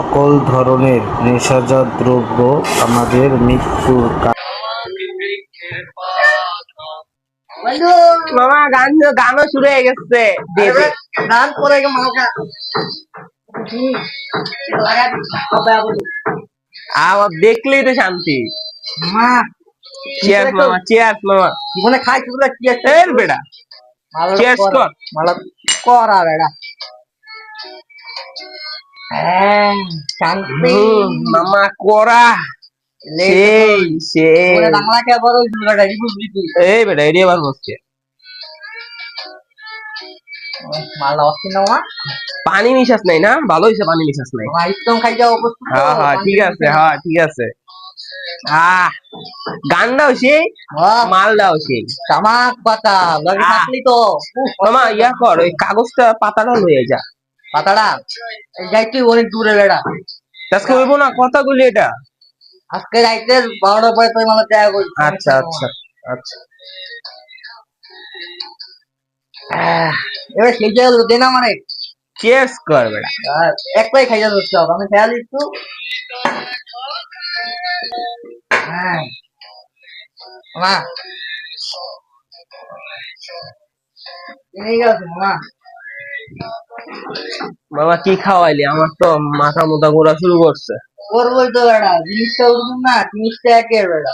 সকল ধরনের নেশাজাত দ্রব্য আমাদের মৃত্যুর কারণ। মামা গান গানও শুরু হয়ে গেছে। গান পরে আমার দেখলেই তো শান্তি। চেয়ার্স মামা চেয়ার্স মামা। জীবনে খাই তুই কি এর বেটা চেয়ার্স কর মালা কর আর এটা হ্যাঁ শান্তি। মামা করা। সেই সেই। এই বেটা বসছে। মালা না পানি মিশাস নাই না? ভালো হয়েছে পানি মিশাস নাই। মা খাই যাও হ্যাঁ হ্যাঁ ঠিক আছে হ্যাঁ ঠিক আছে। আহ গানটাও সেই মালটাও সেই। তামাক পাতা লগে আহ। থাকলি তো। মামা ইয়া কর ওই কাগজটা পাতাটা লয়ে যা। পাতাটা এই যাই তুই অনেক দূরে বেড়া। আজকে হইব না? কথাগুলি এটা। আজকে যাইতে বারোটার পরে তুই মালা দেখা করি আচ্ছা আচ্ছা আচ্ছা। এবার সেই জায়গা দে না মানে। চিয়ার্স কর বেটা একটাই খাই যাবে সব আমি খেয়াল একটু। হ্যাঁ। মা। ঠিক আছে মা। মামা কি খাওয়াইলি? আমার তো মাথা মোটা ঘোরা শুরু করছে। করবোই তো বেড়া জিনিসটা উঠবো না জিনিসটা একের বেড়া।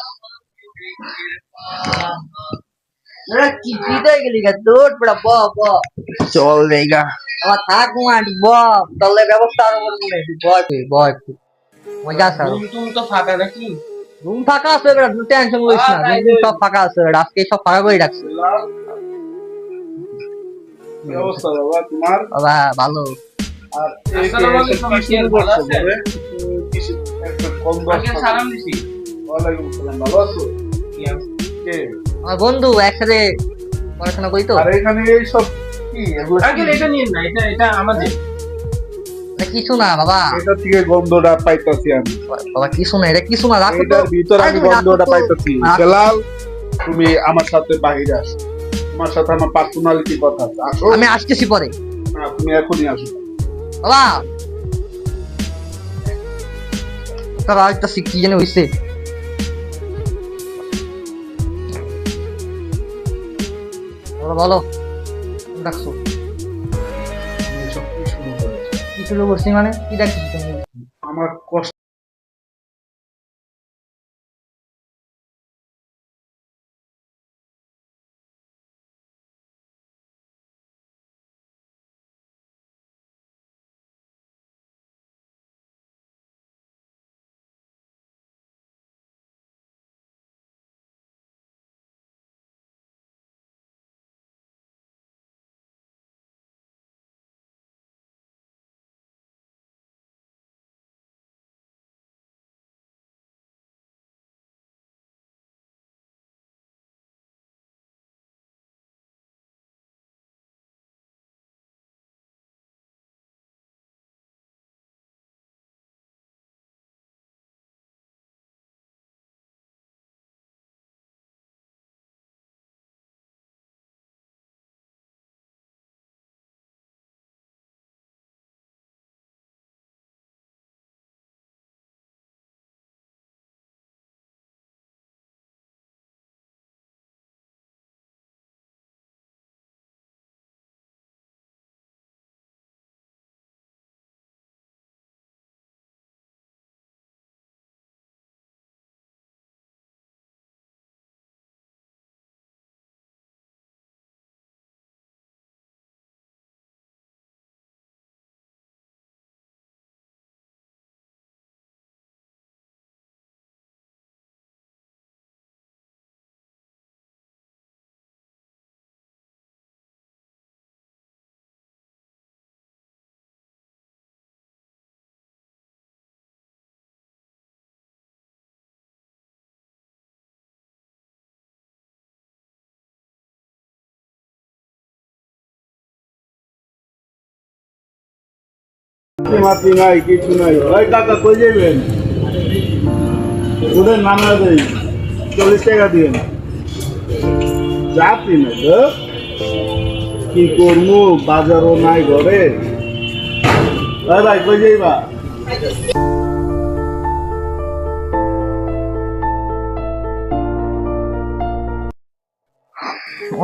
বেড়া কি দিতে গেলি গা? দৌড় বেড়া ব ব। চল দেগা আমার থাক ব। ব্যবস্থা আরও করব বয় তুই বয় তুই মজা আছে তুমি তো ফাঁকা নাকি? রুম ফাঁকা আছে বেড়া। টেনশন করিস না। রুম সব ফাঁকা আছে বেড়া। আজকে সব ফাঁকা করে রাখছে। কি অবস্থা বাবা? তোমার? বাবা ভালো। আর এই একটা আলাইকুম, কি শুরু ভালো করছ আছেন? বলে? কিছু কম বয়স দিছি। ওয়ালাইকুম আসসালাম, ভালো আছো? কে? আমার বন্ধু একসাথে পড়াশোনা করি তো। আর এখানে এই সব কি? আঙ্কেল এটা নিন না এটা এটা আমাদের। কিছু না বাবা। এটা থেকে গন্ধটা পাইতাছি আমি। বাবা কিছু না এটা কিছু না রাখো তো। এটার ভিতর আমি গন্ধটা পাইতাছি। বেলাল তুমি আমার সাথে বাহিরে আসো। তোমার সাথে আমার পার্সোনালিটি কথা আছে? আসো। আমি আসতেছি পরে। না, তুমি এখনই আসো। বাবা! তারা একটা কি জানি হইছে। বলো বলো। ডাকছো। কি শুরু করেছ? মানে? কি ডাকছিস তুমি? আমার কষ্ট মাতি নাই, কিছু নাই। ওই কাকা, কই ওদের চল্লিশ টাকা তো। কি করব বাজারও নাই ঘরে। ভাই কই যাইবা?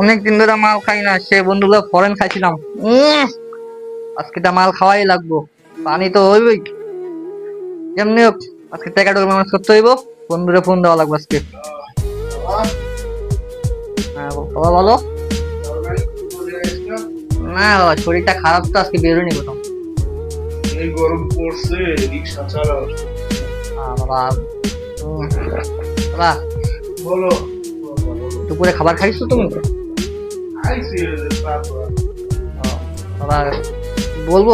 অনেক দিন ধরে মাল খাই না, সে বন্ধুগুলো ফরেন খাইছিলাম। আজকে মাল খাওয়াই লাগবো। পানি তো হইবই। যেমনি হোক আজকে টাকাটা ম্যানেজ করতে হইব। বন্ধুরে ফোন দেওয়া লাগবে আজকে। হ্যাঁ বাবা বলো। না বাবা শরীরটা খারাপ তো আজকে বেরোনি কোথাও। এই গরম পড়ছে রিক্সা চালাও বাবা। বাবা বলো। দুপুরে খাবার খাইছো তুমি? বাবা বলব?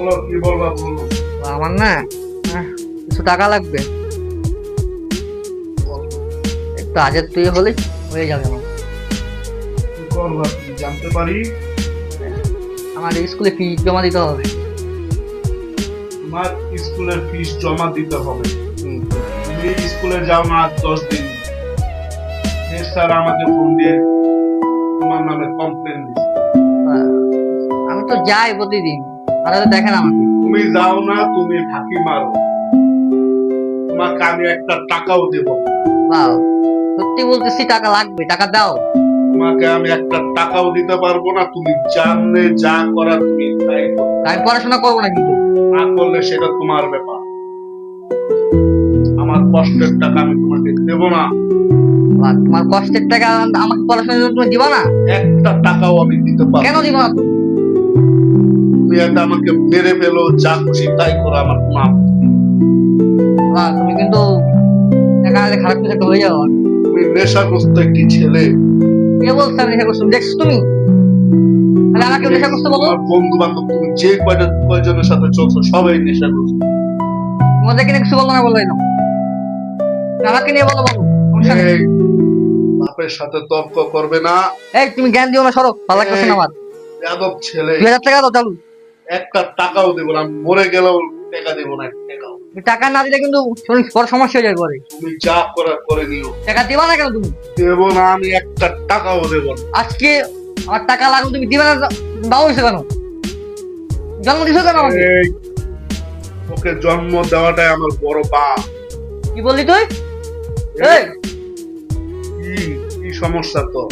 বলো কি বলবা বলো? আমার না কিছু টাকা লাগবে। একটু আজের তুই হলে হয়ে যাবে আমার। কি করবা জানতে পারি? আমার স্কুলে ফি জমা দিতে হবে। তোমার স্কুলের ফিস জমা দিতে হবে। তুমি স্কুলে যাও না দশ দিন। স্যার আমাকে ফোন দিয়ে তোমার নামে কমপ্লেন দিচ্ছে আমি তো যাই প্রতিদিন। আর হয়তো দেখেন আমাকে। তুমি যাও না তুমি ফাঁকি মারো। তোমাকে আমি একটা টাকাও দেব। বাও সত্যি বলতেছি টাকা লাগবে টাকা দাও। তোমাকে আমি একটা টাকাও দিতে পারব না তুমি জানলে যা করার তুমি তাই করো। আমি পড়াশোনা করব না কিন্তু। না করলে সেটা তোমার ব্যাপার। আমার কষ্টের টাকা আমি তোমাকে দেব না। আর তোমার কষ্টের টাকা আমাকে পড়াশোনার জন্য তুমি দিবা না? একটা টাকাও আমি দিতে পারব কেন। দিবা না তুমি? তুমি আমাকে মেরে ফেলো যা খুশি তাই করো আমার কোনো। বাহ, তুমি কিন্তু আনলে খারাপ কিছু একটা হয়ে যাব তুমি নেশাগ্রস্ত একটি ছেলে। কে বলছে আমি নেশা করছি দেখছ তুমি? তাহলে আমাকে নেশা করতে বলো। বন্ধু বান্ধব তুমি যে কয়টা কয়জনের সাথে চলছো সবাই নেশাগ্রস্ত। তোমাদেরকে নিয়ে কিছু বলব না বললাই না আমাকে নিয়ে বলো বলো। বাপের সাথে তর্ক করবে না। এই তুমি জ্ঞান দিও না সরো। ভালো লাগতেছে না আমার। ছেলে। দুই হাজার টাকা দাও চালু। একটা টাকাও দেবো না মরে গেলেও টাকা দেবো না টাকাও। টাকা না দিলে কিন্তু বড় সমস্যা হয়ে পরে তুমি যা করার করে নিও। টাকা দিবা না কেন তুমি? দেবো না আমি একটা টাকাও দেবো না। আজকে আমার টাকা লাগবে তুমি দিবে না দাও হয়েছে কেন? জন্ম দিছো কেন আমাকে? ওকে জন্ম দেওয়াটাই আমার বড় পাপ। কি বললি তুই? এই কি সমস্যা তো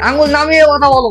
আঙ্গুল নামিয়ে কথা বলো।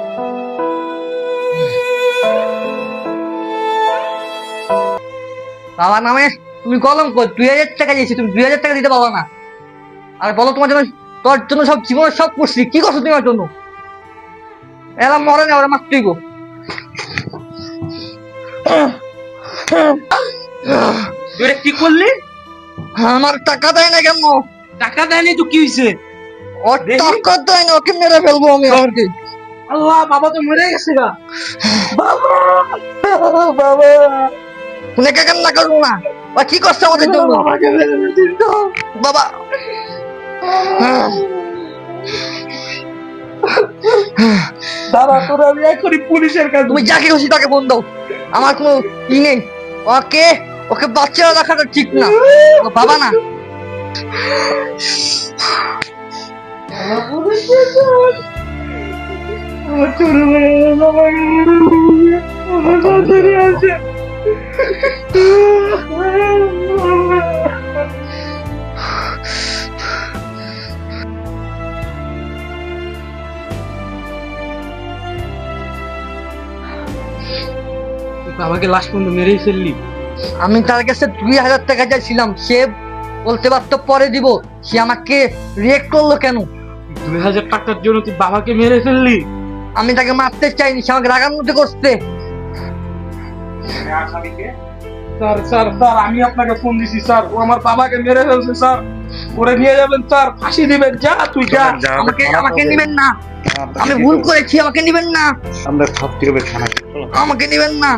বাবার নামে তুমি কলঙ্ক দুই হাজার টাকা দিয়েছি তুমি দুই হাজার টাকা দিতে পারো না। আর বলো তোমার জন্য তোর জন্য সব জীবনের সব করছি কি করছ তুমি আমার জন্য? এরা মরে না ওরা মারতেই গো। তুই কি করলি? আমার টাকা দেয় না কেন? টাকা দেয়নি তো কি হয়েছে ও টাকা দেয় না ওকে মেরে ফেলব আমি আমাকে। আল্লাহ বাবা তো মরে গেছে গা। বাবা! উনাকে কান্না করব না ও কি করছে আমাদের জন্য? বাবা। বাবা তোর আমি এখনই পুলিশের কাছে তুমি যাকে খুশি তাকে ফোন দাও। আমার কোনো ই নেই। ওকে ওকে বাচ্চারা রাখাটা ঠিক না। বাবা না। আমার ছোট ভাই আমার আছে। বাবাকে লাস্ট পর্যন্ত মেরেই ফেললি। আমি তার কাছে দুই হাজার টাকা চাইছিলাম। সে বলতে পারতো পরে দিব। সে আমাকে রিয়েক্ট করল কেন? দুই হাজার টাকার জন্য তুই বাবাকে মেরে ফেললি। আমি তাকে মারতে চাইনি সে আমাকে রাগান্বিত করছে। স্যার স্যার স্যার আমি আপনাকে ফোন দিছি স্যার। ও আমার বাবাকে মেরে ফেলছে স্যার। ওরে নিয়ে যাবেন স্যার। ফাঁসি দিবেন যা তুই যা। আমাকে আমাকে নিবেন না। আমি ভুল করেছি আমাকে নিবেন না। আমরা সব থেকে আমাকে নিবেন না।